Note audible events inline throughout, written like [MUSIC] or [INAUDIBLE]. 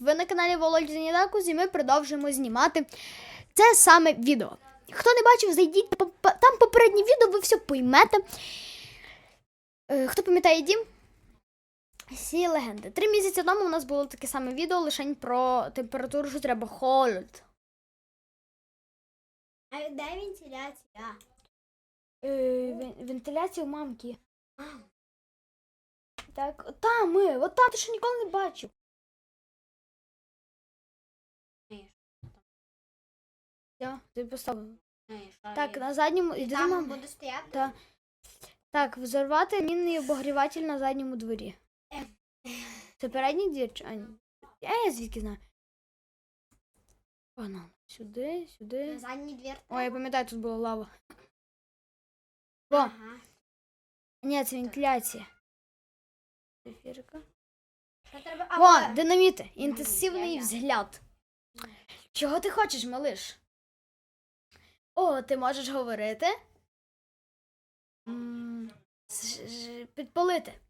Ви на каналі Володя Занідакус і ми продовжуємо знімати це саме відео. Хто не бачив, зайдіть там попереднє відео, ви все поймете. Е, Хто пам'ятає дім? Всі легенди. Три місяці тому у нас було таке саме відео лише про температуру, що треба холод. А де вентиляція? Е, вен- вентиляція у мамки. Так, там ми, от там ти ще ніколи не бачив. Все, ти поставив. Так, на задньому. За там буде стояти? Та. Так, взорвати мінний обогріватель на задньому дворі. Це передній двір? чи- А, ні. А я звідки знаю. Погнали. Сюди, На сюди. задній двір. Ой, я пам'ятаю, тут була лава. О, Ага. ні, це вентиляція. Ефірка. Треба? О, динаміти. Інтенсивний взгляд. Чого ти хочеш, малиш? О, ти можеш говорити? М, з- ж- Підпалити.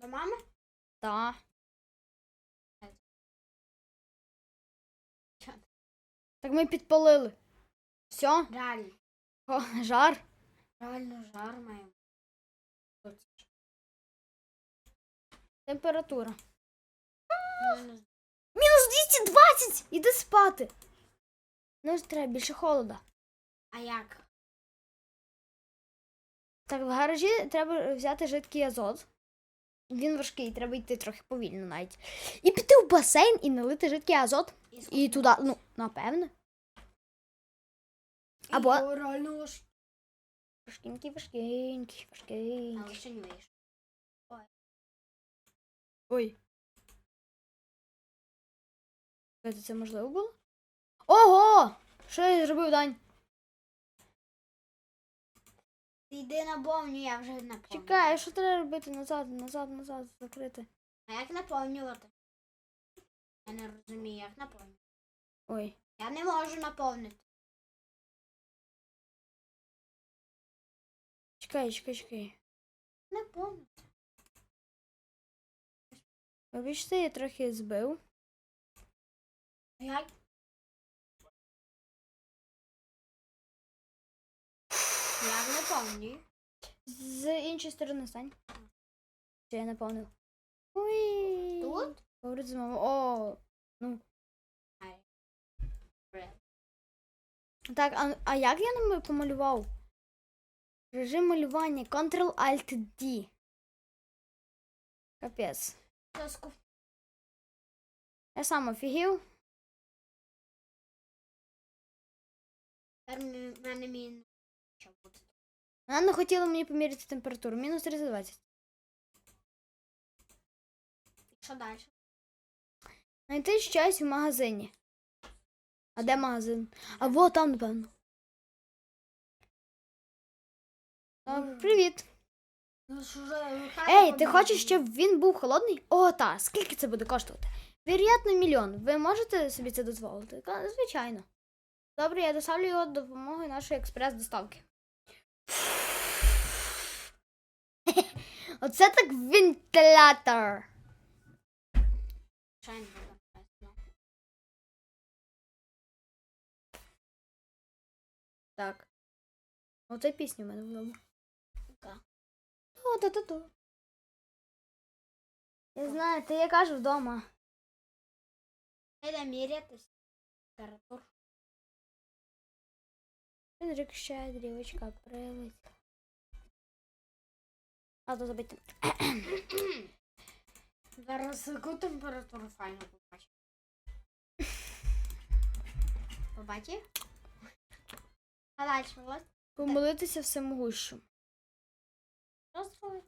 До мами? Так. Так ми підпалили. Все, Реально. О, жар. Реально жар має. Температура. Мінус 220! Іди спати. Ну, треба більше холода. А як? Так, в гаражі треба взяти жидкий азот. Він важкий, треба йти трохи повільно навіть. І піти в басейн і налити жидкий азот. І, І туди, ну, напевне. або- І реально лиш. Важкенький, важкенький, важкенький. Але ще не вийшло. Ой. Чекайте, це можливо було? Ого! Що я зробив, Дань? Ти йди наповню, я вже наповню. Чекай, що треба робити? Назад, назад, назад, закрити. А як наповнювати? Я не розумію, як наповнювати. Ой. Я не можу наповнити. Чекай, чекай, чекай. Наповнити. Вибачте, я трохи збив. Як? Як наповнюю? З іншої сторони стань. Все, я наповнив. Ой. Тут? Говорить з мамою. О. Ну. Так, а, а як я нам помалював? Режим малювання. Ctrl-Alt-D. Капець. Я сам офігів. В мене не хотіла мені поміряти температуру. Мінус 320. І що далі? Знайти щось в магазині. А де магазин? А во там, напевно. Так, привіт. Ну, Ей, ти хочеш, щоб він був холодний? О, та, скільки це буде коштувати? Вір'ятно, мільйон. Ви можете собі це дозволити? Звичайно. Добре, я доставлю його допомогою нашої експрес-доставки. Оце так вентилятор. Так. Оце пісня в мене вдома. Яка? О, ту-ту-ту. Я знаю, ти я кажу вдома. Треба мірятись. Температуру. Підрик щедрівочка прилетіла. А то забити. [COUGHS] Зараз температуру файно побачив? Побачив? А далі ось Помолитися всемогущу. що зробити?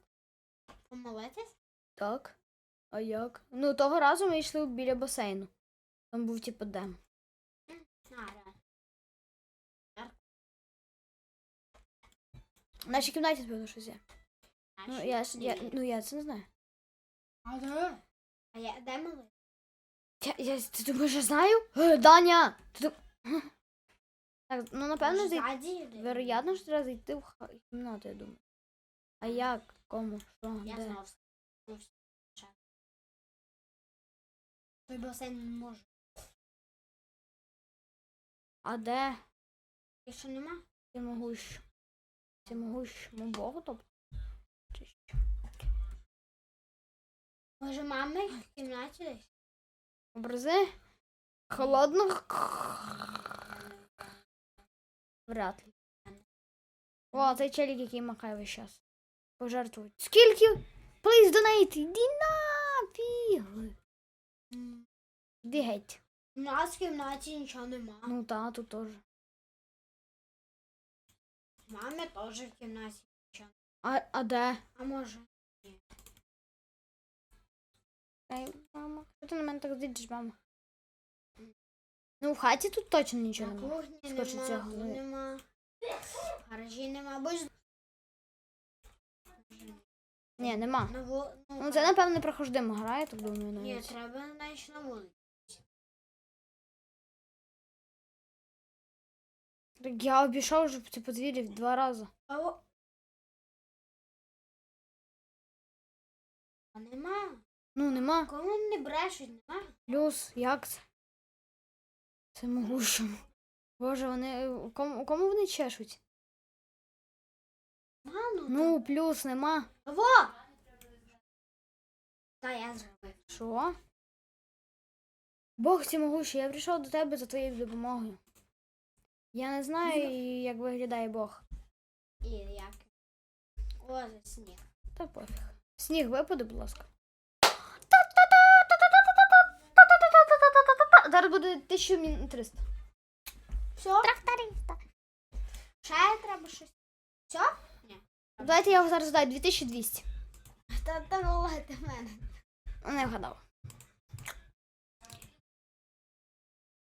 Помолитись? Так. А як? Ну, того разу ми йшли біля басейну. Там був типу дем. А, В нашій кімнаті напевно щось є. Ну, я, ж- я, ну, я це не знаю. А де? А я де молитись? Я, я, ти думаєш, я знаю? Е, Даня! Ти, дум- [LAUGHS] так, ну, напевно, зай... ззаді. де? вероятно, що треба зайти в ха- кімнату, я думаю. А як? Кому? Що? Я Де? знав. Той басейн не може. А де? Більше нема? Я могу Всемогущ. Всемогущому Богу, тобто? Може, мами в кімнаті десь? Образи? Холодно? [CLEARS THROAT] Вряд ли. О, цей челік, який махає весь час. Пожертвують. Скільки? Please donate. Іди нафіг. Іди геть. У нас в кімнаті нічого нема. Ну та, тут теж. Мами теж в кімнаті. А, а де? А може? Ей, мама. Що ти на мене так дивишся, мама? Ну, в хаті тут точно нічого На немає. кухні нема, цього, тут ну. нема. В гаражі нема, бо ж Ні, нема. на ву... Ну, це, напевно, проходимо гра, я так думаю, Ні, навіть. треба навіть на вулиці. Я обійшов вже ці подвір'я два рази. А. А нема. Ну, нема. Кому не брешуть, нема? Плюс, як це? Це могущому. Боже, вони. Кому, кому вони чешуть? А, ну, Ну, плюс нема. та- Во! Та я зробив. Що? Бог всемогущий, я прийшов до тебе за твоєю допомогою. Я не знаю, як виглядає Бог. І як? За сніг. Та пофіг. Сніг випаде, будь ласка. Зараз буде 1300. Все? Тракториста. Ще треба щось. Все? Давайте я його зараз здаю 2200. Та та волати мене. Не вгадав.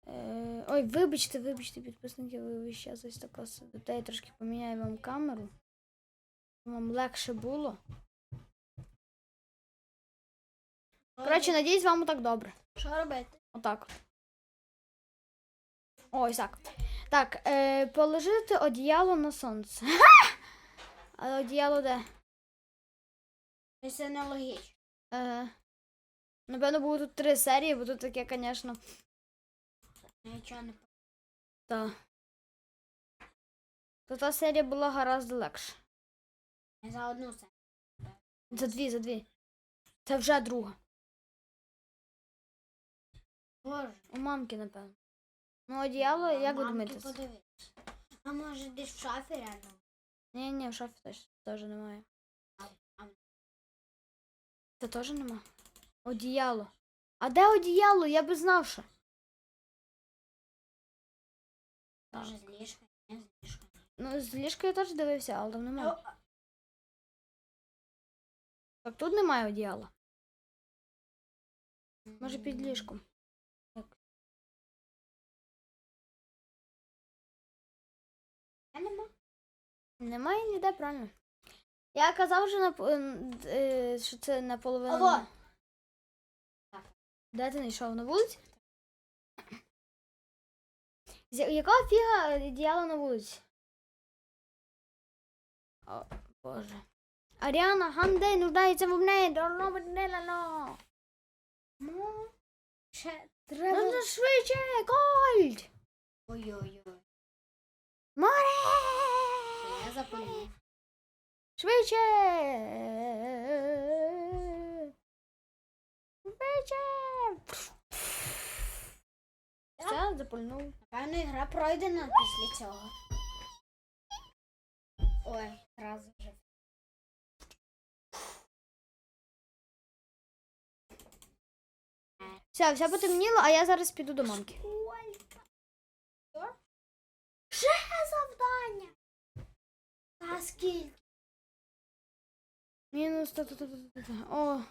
Е, ой, вибачте, вибачте, підписники, ви зараз ось така сидите. Я трошки поміняю вам камеру. Вам легше було. Коротше, надіюсь, вам так добре. що робити? Отак. от. Ось так. Так, е, положити одіяло на сонце. [LAUGHS] А одіяло де? Це нелогічно. Е, напевно, було тут три серії, бо тут таке, звісно. Нічого не Та. То та серія була гораздо легше. не за одну це. За дві, за дві. Це вже друга. Боже. У мамки, напевно. Ну, одіяло, як ви думаєте? А може десь в шафі рядом? Ні, ні, в шафі теж, теж немає. А- Це теж нема. Одіяло. А де одіяло? Я би знав, що. Може з ліжка? Не з ліжка. Ну, з ліжка я теж дивився, але там немає. О, Так тут немає одіяла. Може під ліжком. а нема. Немає ніде, правильно. Я казав вже, на, е, що це наполовину. Ого! Де ти знайшов на вулиці? З якого фіга одіяло на вулиці? О, Боже. Аріана Гандей нуждається в неї. Дорно Ну, ще треба. ну, швидше, Кольт! Ой-ой-ой. Море! Я запалю. Швидше! Швидше! Все, запульнув. Напевно, ігра пройдена після цього. Ой, раз вже. Все, все потемніло, а я зараз піду до мамки. Що? Ще завдання. Та скільки? Мінус та та та та та та. О.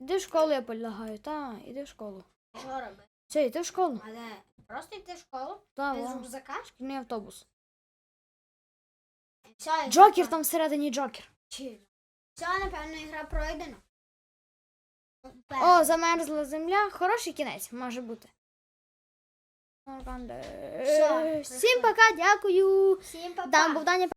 Іди в школу, я полягаю. Та, іди в школу. Що робити? Все, йди в школу. Але просто йти в школу Та, без во. рюкзака? Шкільний автобус. Все, Джокер там всередині Джокер. Все, напевно, ігра пройдена. О, замерзла земля. Хороший кінець, може бути. Все, Всім пока, дякую. Всім па-па. Там був Даня.